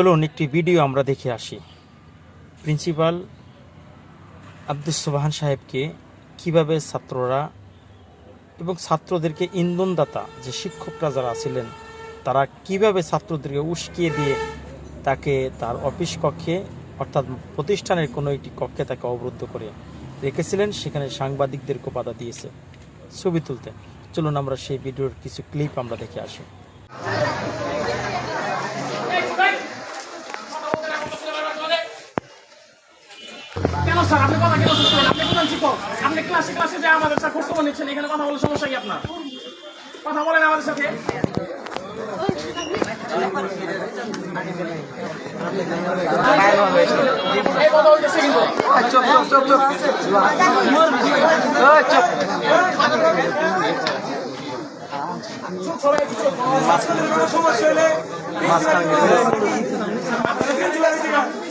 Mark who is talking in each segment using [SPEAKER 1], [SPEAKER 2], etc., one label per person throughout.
[SPEAKER 1] চলুন একটি ভিডিও আমরা দেখে আসি। প্রিন্সিপাল আব্দুস সোবাহান সাহেবকে কীভাবে ছাত্ররা এবং ছাত্রদেরকে ইন্ধনদাতা যে শিক্ষকরা যারা ছিলেন, তারা কীভাবে ছাত্রদেরকে উস্কিয়ে দিয়ে তাকে তার অফিস কক্ষে অর্থাৎ প্রতিষ্ঠানের কোনো একটি কক্ষে তাকে অবরুদ্ধ করে রেখেছিলেন, সেখানে সাংবাদিকদেরকে বাধা দিয়েছে ছবি তুলতে। চলুন আমরা সেই ভিডিওর কিছু ক্লিপ আমরা দেখে আসি।
[SPEAKER 2] কেন স্যার? আপনি কথা কেন শুনছেন? আপনি কোন শিক্ষক? আপনি ক্লাসে ক্লাসে যে আমাদের স্যার খোঁজ খবর নিচ্ছেন এখানে কথা বলার সমস্যা কি আপনার? কথা বলেন আমাদের সাথে। এই কথা হইতেছে কিন্তু চুপ, সবাই একটু চুপ। প্রিন্সিপাল স্যার, অত বাপ নেই, মানুষ স্যার।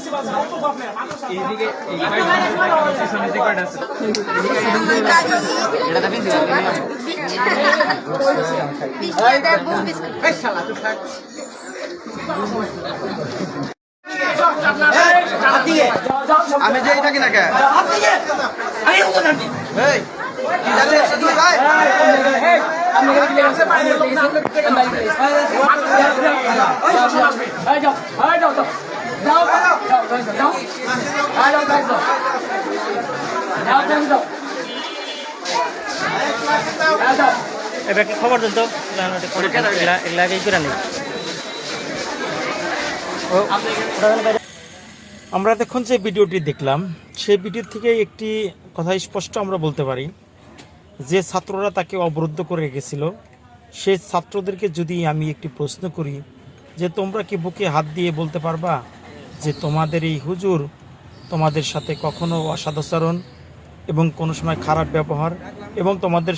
[SPEAKER 3] আমি যেই থাকি না কে এই কি শুধু ভাই
[SPEAKER 1] এবারে খবর দেন তো এগুলা এই করে নেই? আমরা দেখুন যে ভিডিওটি দেখলাম সেই ভিডিও থেকে একটি কথা স্পষ্ট আমরা বলতে পারি। যে ছাত্ররা তাকে অবরুদ্ধ করে রেখেছিল সেই ছাত্রদেরকে যদি আমি একটি প্রশ্ন করি যে তোমরা কি বুকে হাত দিয়ে বলতে পারবা? যে তোমাদের এই হুজুর তোমাদের সাথে কখনো অসদাচরণ এবং কোনো সময় খারাপ ব্যবহার এবং তোমাদের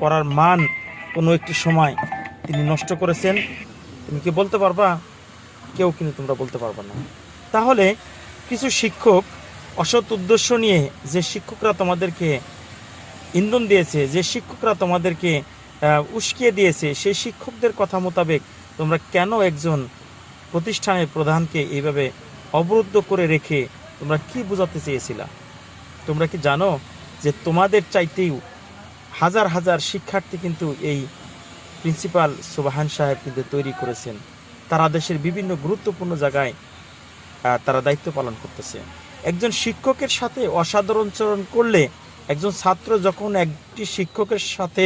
[SPEAKER 1] পড়ার মান কোনো একটি সময় তিনি নষ্ট করেছেন, তুমি কি বলতে পারবা? কেউ কিন্তু তোমরা বলতে পারবে না। তাহলে কিছু শিক্ষক অসৎ উদ্দেশ্য নিয়ে যে শিক্ষকরা তোমাদেরকে ইন্ধন দিয়েছে, যে শিক্ষকরা তোমাদেরকে উস্কিয়ে দিয়েছে, সেই শিক্ষকদের কথা মোতাবেক তোমরা কেন একজন প্রতিষ্ঠানের প্রধানকে এইভাবে অবরুদ্ধ করে রেখে তোমরা কি বোঝাতে চেয়েছিলা? তোমরা কি জানো যে তোমাদের চাইতেও হাজার হাজার শিক্ষার্থী কিন্তু এই প্রিন্সিপাল সুবাহান সাহেব কিন্তু তৈরি করেছেন। তারা দেশের বিভিন্ন গুরুত্বপূর্ণ জায়গায় তারা দায়িত্ব পালন করতেছে। একজন শিক্ষকের সাথে অসাধারণ করলে, একজন ছাত্র যখন একটি শিক্ষকের সাথে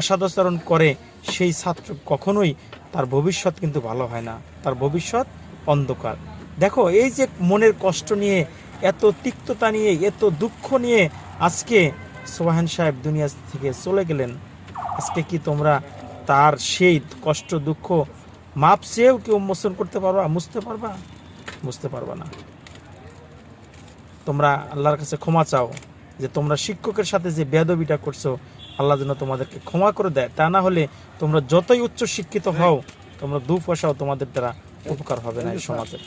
[SPEAKER 1] অসাধাচরণ করে, সেই ছাত্র কখনোই তার ভবিষ্যৎ কিন্তু ভালো হয় না। তার ভবিষ্যৎ অন্ধকার। দেখো, এই যে মনের কষ্ট নিয়ে, এত তিক্ততা নিয়ে, এত দুঃখ নিয়ে আজকে সোহান সাহেব দুনিয়া থেকে চলে গেলেন। আজকে কি তোমরা তার সেই কষ্ট, দুঃখ মাপ চেয়েও কি উন্মোচন করতে পারবা, মুছতে পারবা? বুঝতে পারবা না। তোমরা আল্লাহর কাছে ক্ষমা চাও যে তোমরা শিক্ষকের সাথে যে বেদবিটা করছ আল্লাহ যেন তোমাদেরকে ক্ষমা করে দেয়। তা না হলে তোমরা যতই উচ্চ শিক্ষিত হও তোমরা দু পয়সাও তোমাদের দ্বারা উপকার হবে না এই সমাজে।